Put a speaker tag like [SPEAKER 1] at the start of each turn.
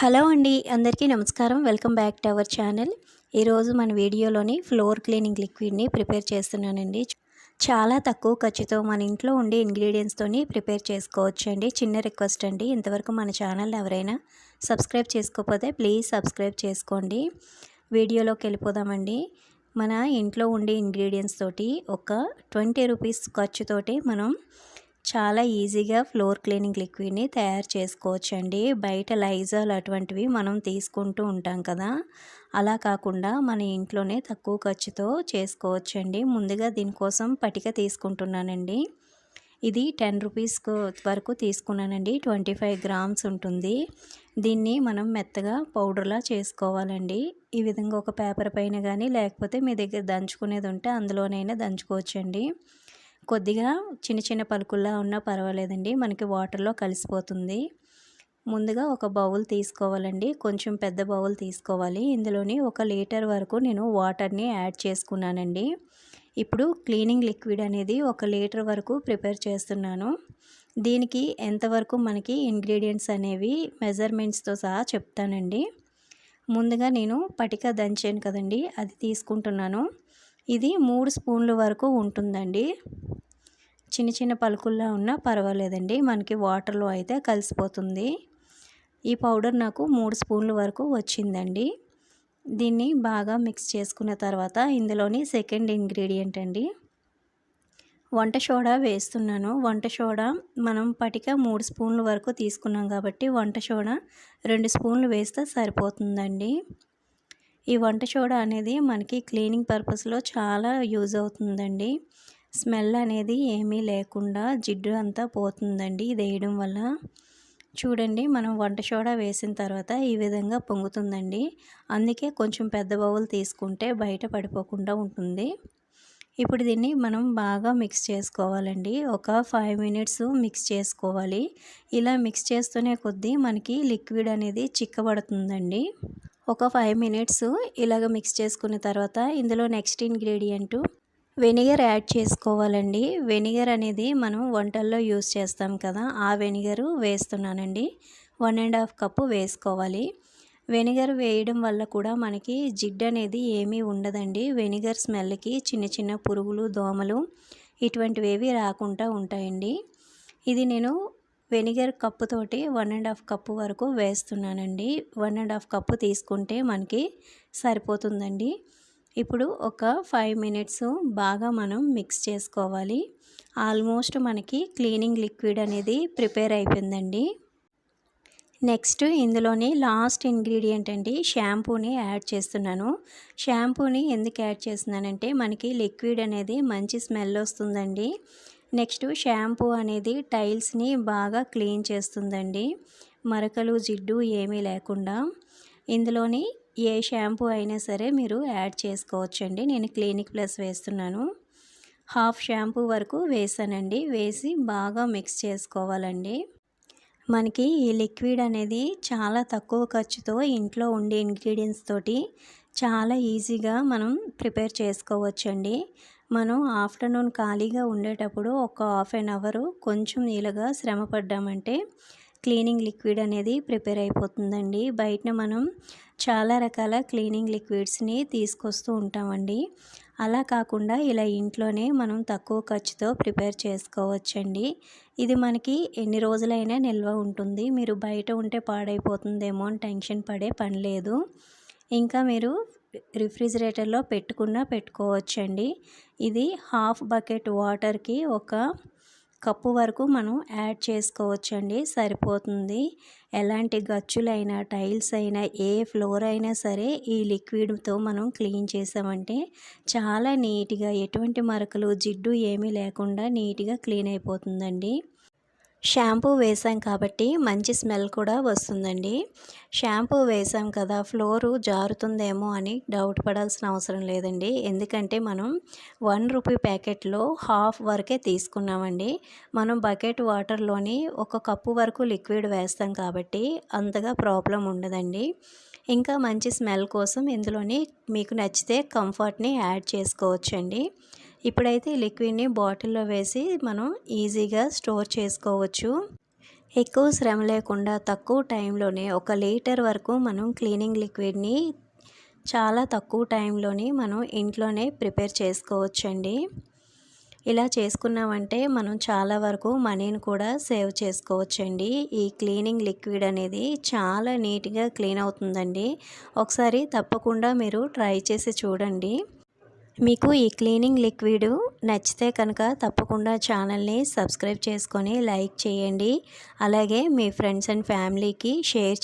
[SPEAKER 1] Hello అండి అందరికీ నమస్కారం. Welcome back to our channel. ఈరోజు మన వీడియోలోని ఫ్లోర్ క్లీనింగ్ లిక్విడ్ని ప్రిపేర్ చేస్తున్నానండి. చాలా తక్కువ ఖర్చుతో మన ఇంట్లో ఉండే ఇంగ్రీడియంట్స్తోని ప్రిపేర్ చేసుకోవచ్చు అండి చిన్న రిక్వెస్ట్ అండి ఇంతవరకు మన ఛానల్ ఎవరైనా సబ్స్క్రైబ్ చేసుకోకపోతే ప్లీజ్ సబ్స్క్రైబ్ చేసుకోండి. వీడియోలోకి వెళ్ళిపోదామండి. మన ఇంట్లో ఉండే ఇంగ్రీడియంట్స్ తోటి ఒక ట్వంటీ రూపీస్ ఖర్చుతోటి మనం చాలా ఈజీగా ఫ్లోర్ క్లీనింగ్ లిక్విడ్ని తయారు చేసుకోవచ్చండి. బయట లైజాల్ అటువంటివి మనం తీసుకుంటూ ఉంటాం కదా. అలా కాకుండా మన ఇంట్లోనే తక్కువ ఖర్చుతో చేసుకోవచ్చండి. ముందుగా దీనికోసం పటిక తీసుకుంటున్నానండి. ఇది టెన్ రూపీస్ వరకు తీసుకున్నానండి. ట్వంటీ ఫైవ్ గ్రామ్స్ ఉంటుంది. దీన్ని మనం మెత్తగా పౌడర్లా చేసుకోవాలండి. ఈ విధంగా ఒక పేపర్ పైన కానీ లేకపోతే మీ దగ్గర దంచుకునేది ఉంటే అందులోనైనా దంచుకోవచ్చండి. కొద్దిగా చిన్న చిన్న పలుకుల్లా ఉన్నా పర్వాలేదండి. మనకి వాటర్లో కలిసిపోతుంది. ముందుగా ఒక బౌల్ తీసుకోవాలండి. కొంచెం పెద్ద బౌల్ తీసుకోవాలి. ఇందులోని ఒక లీటర్ వరకు నేను వాటర్ని యాడ్ చేసుకున్నానండి. ఇప్పుడు క్లీనింగ్ లిక్విడ్ అనేది ఒక లీటర్ వరకు ప్రిపేర్ చేస్తున్నాను. దీనికి ఎంతవరకు మనకి ఇంగ్రీడియంట్స్ అనేవి మెజర్మెంట్స్తో సహా చెప్తానండి. ముందుగా నేను పటిక దంచాను కదండి అది తీసుకుంటున్నాను. ఇది మూడు స్పూన్ల వరకు ఉంటుందండి. చిన్న చిన్న పలుకుల్లా ఉన్నా పర్వాలేదండి. మనకి వాటర్లో అయితే కలిసిపోతుంది. ఈ పౌడర్ నాకు మూడు స్పూన్ల వరకు వచ్చిందండి. దీన్ని బాగా మిక్స్ చేసుకున్న తర్వాత ఇందులోని సెకండ్ ఇంగ్రీడియంట్ అండి. వంట సోడా వేస్తున్నాను. వంట సోడా మనం పటిక మూడు స్పూన్ల వరకు తీసుకున్నాం కాబట్టి వంట సోడా రెండు స్పూన్లు వేస్తే సరిపోతుందండి. ఈ వంట సోడా అనేది మనకి క్లీనింగ్ పర్పస్లో చాలా యూజ్ అవుతుందండి. స్మెల్ అనేది ఏమీ లేకుండా జిడ్డు అంతా పోతుందండి ఇది వేయడం వల్ల. చూడండి మనం వంట సోడా వేసిన తర్వాత ఈ విధంగా పొంగుతుందండి. అందుకే కొంచెం పెద్ద బౌల్ తీసుకుంటే బయట పడిపోకుండా ఉంటుంది. ఇప్పుడు దీన్ని మనం బాగా మిక్స్ చేసుకోవాలండి. ఒక ఫైవ్ మినిట్స్ మిక్స్ చేసుకోవాలి. ఇలా మిక్స్ చేస్తూనే కొద్దీ మనకి లిక్విడ్ అనేది చిక్కబడుతుందండి. ఒక ఫైవ్ మినిట్స్ ఇలాగ మిక్స్ చేసుకున్న తర్వాత ఇందులో నెక్స్ట్ ఇంగ్రీడియంట్ వెనిగర్ యాడ్ చేసుకోవాలండి. వెనిగర్ అనేది మనం వంటల్లో యూస్ చేస్తాం కదా ఆ వెనిగర్ వేస్తున్నానండి. వన్ అండ్ హాఫ్ కప్పు వేసుకోవాలి. వెనిగర్ వేయడం వల్ల కూడా మనకి జిడ్డు అనేది ఏమీ ఉండదండి. వెనిగర్ స్మెల్కి చిన్న చిన్న పురుగులు దోమలు ఇటువంటివి రాకుండా ఉంటాయండి. ఇది నేను వెనిగర్ కప్పుతోటి వన్ అండ్ హాఫ్ కప్పు వరకు వేస్తున్నానండి. వన్ అండ్ హాఫ్ కప్పు తీసుకుంటే మనకి సరిపోతుందండి. ఇప్పుడు ఒక ఫైవ్ మినిట్స్ బాగా మనం మిక్స్ చేసుకోవాలి. ఆల్మోస్ట్ మనకి క్లీనింగ్ లిక్విడ్ అనేది ప్రిపేర్ అయిపోయిందండి. నెక్స్ట్ ఇందులోని లాస్ట్ ఇంగ్రీడియంట్ అండి షాంపూని యాడ్ చేస్తున్నాను. షాంపూని ఎందుకు యాడ్ చేస్తున్నానంటే మనకి లిక్విడ్ అనేది మంచి స్మెల్ వస్తుందండి. నెక్స్ట్ షాంపూ అనేది టైల్స్ని బాగా క్లీన్ చేస్తుందండి. మరకలు జిడ్డు ఏమీ లేకుండా. ఇందులోని ఏ షాంపూ అయినా సరే మీరు యాడ్ చేసుకోవచ్చండి. నేను క్లినిక్ ప్లస్ వేస్తున్నాను. హాఫ్ షాంపూ వరకు వేసానండి. వేసి బాగా మిక్స్ చేసుకోవాలండి. మనకి ఈ లిక్విడ్ అనేది చాలా తక్కువ ఖర్చుతో ఇంట్లో ఉండే ఇంగ్రీడియంట్స్ తోటి చాలా ఈజీగా మనం ప్రిపేర్ చేసుకోవచ్చండి. మనం ఆఫ్టర్నూన్ ఖాళీగా ఉండేటప్పుడు ఒక హాఫ్ అన్ అవరు కొంచెం నీళ్ళగా శ్రమ పడ్డామంటే క్లీనింగ్ లిక్విడ్ అనేది ప్రిపేర్ అయిపోతుందండి. బయట మనం చాలా రకాల క్లీనింగ్ లిక్విడ్స్ని తీసుకొస్తూ ఉంటామండి. అలా కాకుండా ఇలా ఇంట్లోనే మనం తక్కువ ఖర్చుతో ప్రిపేర్ చేసుకోవచ్చండి. ఇది మనకి ఎన్ని రోజులైనా నిల్వ ఉంటుంది. మీరు బయట ఉంటే పాడైపోతుందేమో అని టెన్షన్ పడే పని లేదు. ఇంకా మీరు రిఫ్రిజిరేటర్లో పెట్టుకున్నా పెట్టుకోవచ్చండి. ఇది హాఫ్ బకెట్ వాటర్కి ఒక కప్పు వరకు మనం యాడ్ చేసుకోవచ్చండి సరిపోతుంది. ఎలాంటి గచ్చులైనా టైల్స్ అయినా ఏ ఫ్లోర్ అయినా సరే ఈ లిక్విడ్తో మనం క్లీన్ చేసామంటే చాలా నీట్గా ఎటువంటి మరకలు జిడ్డు ఏమీ లేకుండా నీట్గా క్లీన్ అయిపోతుందండి. షాంపూ వేసాం కాబట్టి మంచి స్మెల్ కూడా వస్తుందండి. షాంపూ వేసాం కదా ఫ్లోరు జారుతుందేమో అని డౌట్ పడాల్సిన అవసరం లేదండి. ఎందుకంటే మనం వన్ రూపీ ప్యాకెట్లో హాఫ్ వరకే తీసుకున్నామండి. మనం బకెట్ వాటర్లోని ఒక కప్పు వరకు లిక్విడ్ వేస్తాం కాబట్టి అంతగా ప్రాబ్లం ఉండదండి. ఇంకా మంచి స్మెల్ కోసం ఇందులోని మీకు నచ్చితే కంఫర్ట్ని యాడ్ చేసుకోవచ్చండి. ఇప్పుడైతే లిక్విడ్ని బాటిల్లో వేసి మనం ఈజీగా స్టోర్ చేసుకోవచ్చు. ఎక్కువ శ్రమ లేకుండా తక్కువ టైంలోనే ఒక లీటర్ వరకు మనం క్లీనింగ్ లిక్విడ్ని చాలా తక్కువ టైంలోనే మనం ఇంట్లోనే ప్రిపేర్ చేసుకోవచ్చండి. ఇలా చేసుకున్నామంటే మనం చాలా వరకు మనీని కూడా సేవ్ చేసుకోవచ్చండి. ఈ క్లీనింగ్ లిక్విడ్ అనేది చాలా నీట్గా క్లీన్ అవుతుందండి. ఒకసారి తప్పకుండా మీరు ట్రై చేసి చూడండి. మీకు ఈ క్లీనింగ్ లిక్విడ్ నచ్చితే కనుక తప్పకుండా ఛానల్ని సబ్స్క్రైబ్ చేసుకొని లైక్ చేయండి. అలాగే మీ ఫ్రెండ్స్ అండ్ ఫ్యామిలీకి షేర్